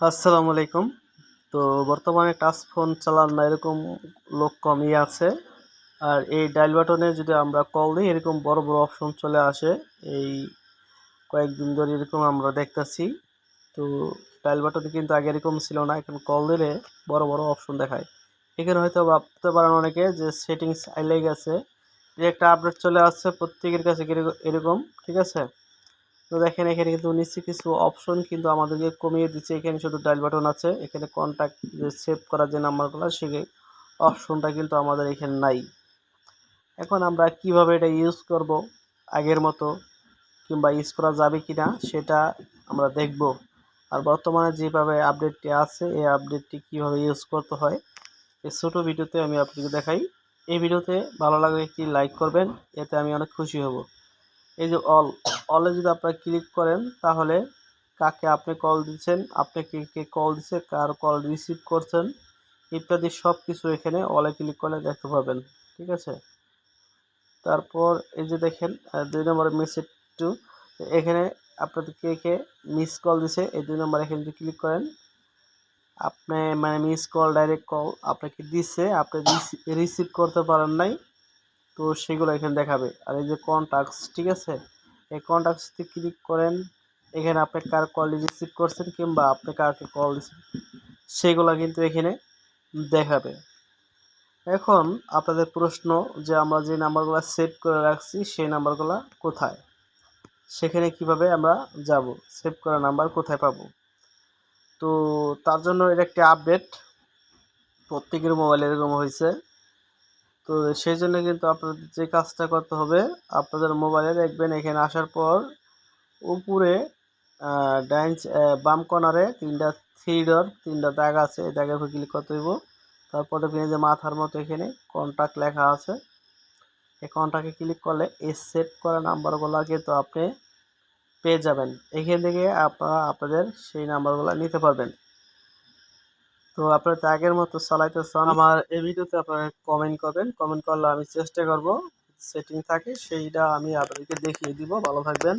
আসসালামু আলাইকুম। তো বর্তমানে টাচ ফোন চালান না, এরকম লোক কমই আছে। আর এই ডায়াল বাটনে যদি আমরা কল দিই, এরকম বড় বড় অপশন চলে আসে। এই কয়েকদিন ধরে এরকম আমরা দেখতেছি। তো ডায়াল বাটনে কিন্তু আগে এরকম ছিল না, এখন কল দিলে বড় বড় অপশন দেখায়। এখানে হয়তো ভাবতে পারেন অনেকে যে সেটিংস আইলে গেছে যে একটা আপডেট চলে আসছে, প্রত্যেকের কাছে এরকম, ঠিক আছে? তো দেখেন, এখানে কিন্তু নিচে কিছু অপশন কিন্তু আমাদেরকে কমিয়ে দিচ্ছে। এখানে শুধু ডায়াল বাটন আছে। এখানে কন্ট্যাক্ট যে সেভ করার যে নাম্বারগুলো সেই অপশনটা কিন্তু আমাদের এখানে নাই। এখন আমরা কীভাবে এটা ইউজ করব আগের মতো কিংবা ইউজ করা যাবে কি না সেটা আমরা দেখব। আর বর্তমানে যেভাবে আপডেটটি আছে, এই আপডেটটি কীভাবে ইউজ করতে হয়, এই ছোটো ভিডিওতে আমি আপনাকে দেখাই। এই ভিডিওতে ভালো লাগলে একটি লাইক করবেন, এতে আমি অনেক খুশি হব। এই যে অল অলে যদি আপনারা ক্লিক করেন, তাহলে কাকে আপনি কল দিচ্ছেন? আপনি কে কে কল দিচ্ছে কার কল রিসিভ করছেন? ইত্যাদি সব কিছু এখানে অলে ক্লিক করলে দেখতে পাবেন, ঠিক আছে? তারপর এই যে দেখেন দুই নম্বরের মেসেজ টু এখানে আপনাদের কে কে মিস কল দিছে, এই দুই নম্বর এখানে যদি ক্লিক করেন, আপনি মানে মিস কল ডাইরেক্ট কল আপনাকে দিচ্ছে আপনি রিসিভ করতে পারেন নাই। তো সেগুলো এখানে দেখাবে। আর এই যে কন্ট্যাক্টস ঠিক আছে? এই কন্ট্যাক্টসতে ক্লিক করেন। এখানে আপনি কার কল রিসিভ করছেন কিংবা আপনি কাকে কল দিচ্ছেন সেগুলো কিন্তু এখানে দেখাবে। এখন আপনাদের প্রশ্ন যে আমরা যে নাম্বারগুলো সেভ করে রাখছি, সেই নাম্বারগুলো কোথায়? সেখানে কীভাবে আমরা যাব? সেভ করা নাম্বার কোথায় পাবো? তো তার জন্য এটা একটি আপডেট প্রত্যেকের মোবাইলে এরকম হয়েছে। তো সেই জন্য কিন্তু আপনাদের যে কাজটা করতে হবে, আপনাদের মোবাইলে দেখবেন এখানে আসার পর উপরে ডাইন বাম কর্নারে তিনটা থ্রি তিনটা দাগ আছে, এই দাগের উপর ক্লিক করতে হইব। তারপর দেখবেন যে মাথার মতো এখানে কন্ট্যাক্ট লেখা আছে। এই কন্ট্যাক্টে ক্লিক করলে এই সেভ করা নাম্বারগুলো কিন্তু আপনি পেয়ে যাবেন। এখান থেকে আপনারা, আপনাদের সেই নাম্বারগুলো নিতে পারবেন। তো আপনারা তো আগের মতো চালাইতে চান আমার এই ভিডিওতে আপনারা কমেন্ট করবেন। কমেন্ট করলে আমি চেষ্টা করব। সেটিং থাকে, সেইটা আমি আপনাদেরকে দেখিয়ে দিব। ভালো থাকবেন।